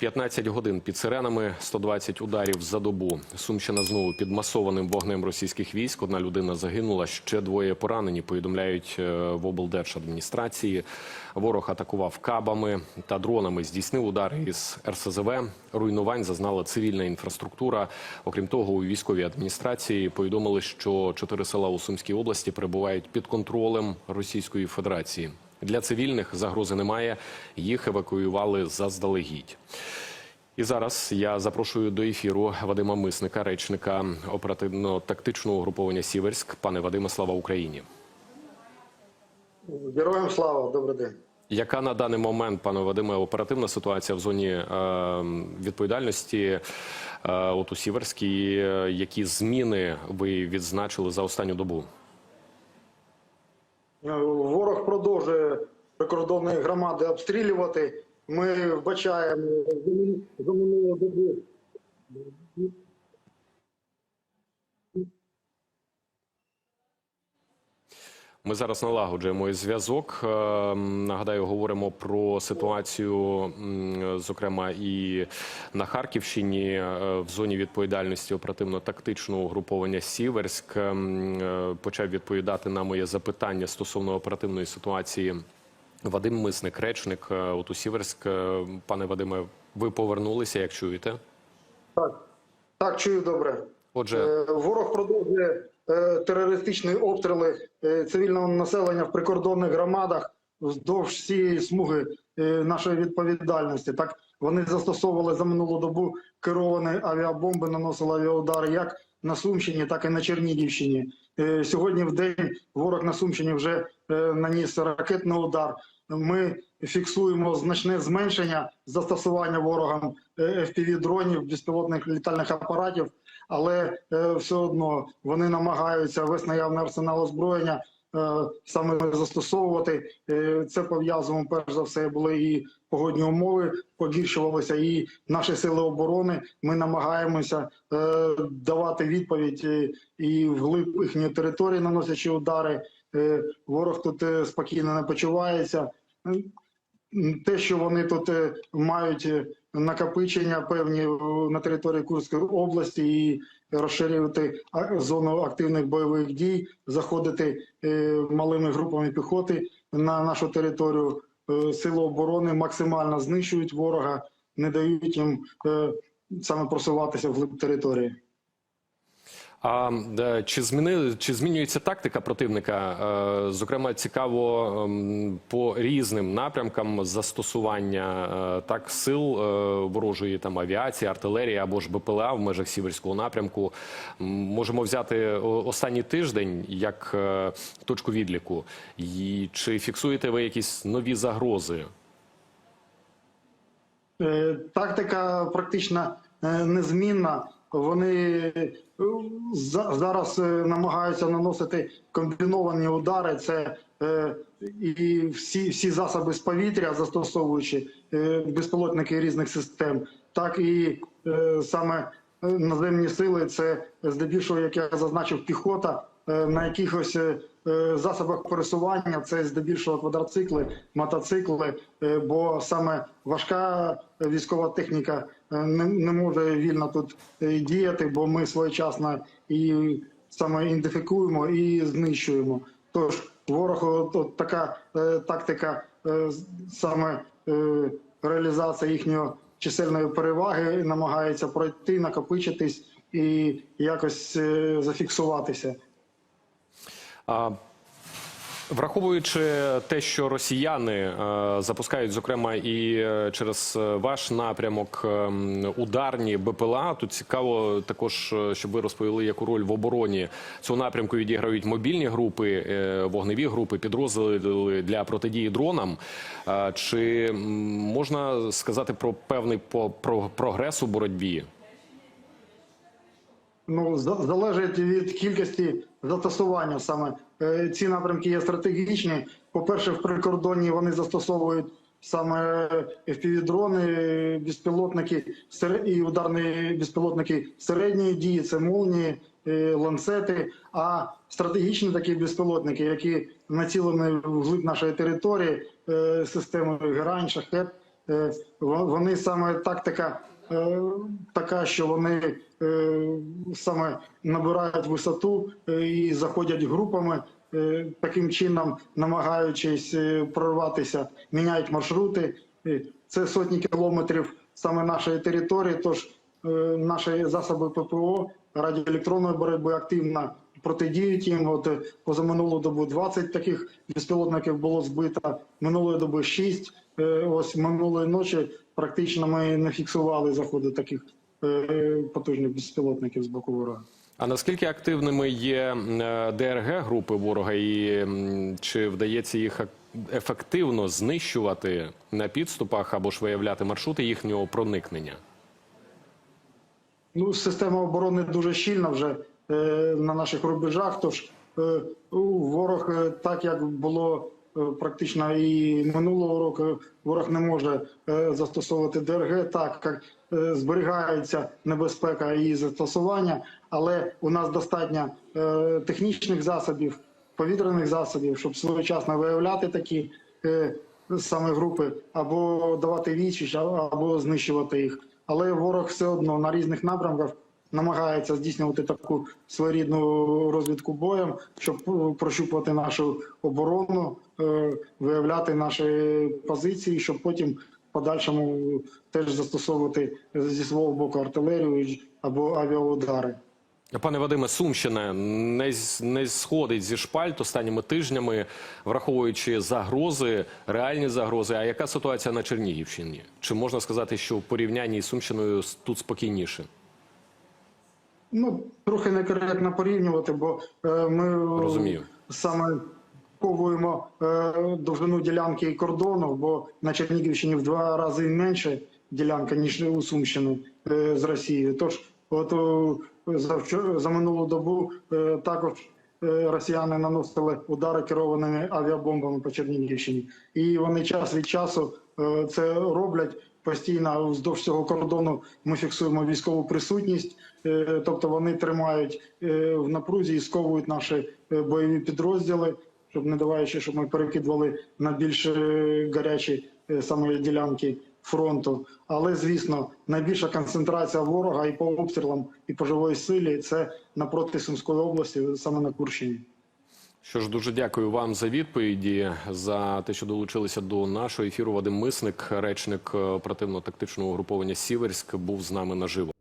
15 годин під сиренами, 120 ударів за добу. Сумщина знову під масованим вогнем російських військ. Одна людина загинула, ще двоє поранені. Повідомляють е, в облдержадміністрації. Ворог атакував кабами та дронами. Здійснив удари із РСЗВ. Руйнувань зазнала цивільна інфраструктура. Окрім того, у військовій адміністрації повідомили, що чотири села у Сумській області перебувають під контролем Російської Федерації. Для цивільних загрози немає. Їх евакуювали заздалегідь. І зараз я запрошую до ефіру Вадима Мисника, речника оперативно-тактичного угруповання Сіверськ. Пане Вадиме, слава Україні. Героям слава, добрий день. Яка на даний момент, пане Вадиме, оперативна ситуація в зоні е, відповідальності е, от у Сіверській? Е, Які зміни ви відзначили за останню добу? Е, Ворог продовжує прикордонні громади обстрілювати. Ми вбачаємо за минулу добу. Ми зараз налагоджуємо зв'язок. Е, Нагадаю, говоримо про ситуацію, зокрема, і на Харківщині е, в зоні відповідальності оперативно-тактичного угруповання Сіверськ. Е, Почав відповідати на моє запитання стосовно оперативної ситуації. Вадим Мисник, речник. Е, От у Сіверськ, Е, пане Вадиме, ви повернулися, як чуєте? Так, так чую добре. Отже, Е, Ворог продовжує терористичні обстріли цивільного населення в прикордонних громадах вздовж всієї смуги нашої відповідальності. Так вони застосовували за минулу добу керовані авіабомби, наносили авіаудари як на Сумщині, так і на Чернігівщині. Е, Сьогодні в день ворог на Сумщині вже е, наніс ракетний удар. Ми фіксуємо значне зменшення застосування ворогам fpv дронів безпілотних літальних апаратів, але е, все одно вони намагаються весь наявний арсенал озброєння е, саме застосовувати. Е, Це пов'язано перш за все були і погодні умови, погіршувалися і наші сили оборони. Ми намагаємося е, давати відповідь е, і вглиб їхньої території, наносячи удари. Е, Ворог тут е, спокійно не почувається. Те, що вони тут е, мають е, накопичення певні е, на території Курської області і розширювати зону активних бойових дій, заходити е, малими групами піхоти на нашу територію. Е, Сили оборони максимально знищують ворога, не дають їм саме просуватися вглиб території. А чи зміни чи змінюється тактика противника? Е, Зокрема, цікаво ем, по різним напрямкам застосування е, так сил е, ворожої там авіації, артилерії або ж БПЛА в межах сіверського напрямку. Можемо взяти останній тиждень як точку відліку. І чи фіксуєте ви якісь нові загрози? Тактика практично незмінна. Вони е, за- зараз е, намагаються наносити комбіновані удари. Це е, і всі, всі засоби з повітря, застосовуючи безпілотники різних систем, так і саме наземні сили. Це здебільшого, як я зазначив, піхота на якихось засобах пересування. Це здебільшого квадроцикли, мотоцикли, бо саме важка військова техніка не, не може вільно тут е, діяти, бо ми своєчасно і саме ідентифікуємо і знищуємо. Тож ворог от, от така е, тактика е, саме е, реалізація їхньої чисельної переваги намагається пройти, накопичитись і якось е, зафіксуватися. А, Враховуючи те, що росіяни е, запускають, зокрема, і е, через е, ваш напрямок е, ударні БПЛА, тут цікаво також, щоб ви розповіли, яку роль в обороні цього напрямку відіграють мобільні групи, вогневі групи, підрозділи для протидії дронам. Чи можна сказати про певний прогрес у боротьбі? Ну, за- залежить від кількості застосування саме. Е, Ці напрямки є стратегічні. По-перше, в прикордонні вони застосовують саме FPV-дрони, безпілотники і ударні безпілотники середньої дії, це молнії, е, ланцети. А стратегічні такі безпілотники, які націлені вглиб нашої території, е, системою Герань, Шахет, Е, Вони саме тактика е, така, що вони е, саме набирають висоту е, і заходять групами, е, таким чином намагаючись е, прорватися, міняють маршрути. Е, Це сотні кілометрів саме нашої території. Тож е, наші засоби ППО радіоелектронної боротьби активно протидіють їм. От е, позаминулу добу 20 таких безпілотників було збито, минулої доби 6. Е, Ось минулої ночі практично ми не фіксували заходи таких е, потужних безпілотників з боку ворога. А наскільки активними є е, ДРГ групи ворога, і чи вдається їх ефективно знищувати на підступах або ж виявляти маршрути їхнього проникнення? Ну, система оборони дуже щільна вже е, на наших рубежах. Тож е, ворог, е, так як було практично і минулого року, ворог не може е, застосовувати ДРГ. Так як е, зберігається небезпека її застосування, але у нас достатньо е, технічних засобів, повітряних засобів, щоб своєчасно виявляти такі. е, Саме групи або давати відсіч, або знищувати їх але ворог все одно на різних напрямках намагається здійснювати таку своєрідну розвідку боєм, щоб е, прощупувати нашу оборону, е, виявляти наші позиції, щоб потім в подальшому теж застосовувати зі свого боку артилерію або авіаудари. Пане Вадиме, Сумщина не, не сходить зі шпальт останніми тижнями, враховуючи загрози, реальні загрози. А яка ситуація на Чернігівщині? Чи можна сказати, що в порівнянні з Сумщиною тут спокійніше? Ну, трохи некоректно порівнювати, бо е, ми Розумію. саме ковуємо е, довжину ділянки і кордону, бо на Чернігівщині в два рази менше ділянка, ніж у Сумщини е, з Росією. Тож, от за, за минулу добу е, також росіяни наносили удари керованими авіабомбами по Чернігівщині. І вони час від часу це роблять. Постійно вздовж цього кордону ми фіксуємо військову присутність, тобто вони тримають е, в напрузі і сковують наші е, бойові підрозділи, щоб не даваючи, щоб ми перекидували на більш е, гарячі е, саме ділянки фронту. Але звісно, найбільша концентрація ворога і по обстрілам, і по живої силі це напроти Сумської області, саме на Курщині. Що ж, дуже дякую вам за відповіді, за те, що долучилися до нашого ефіру. Вадим Мисник, речник е, оперативно-тактичного угруповання Сіверськ, був з нами наживо.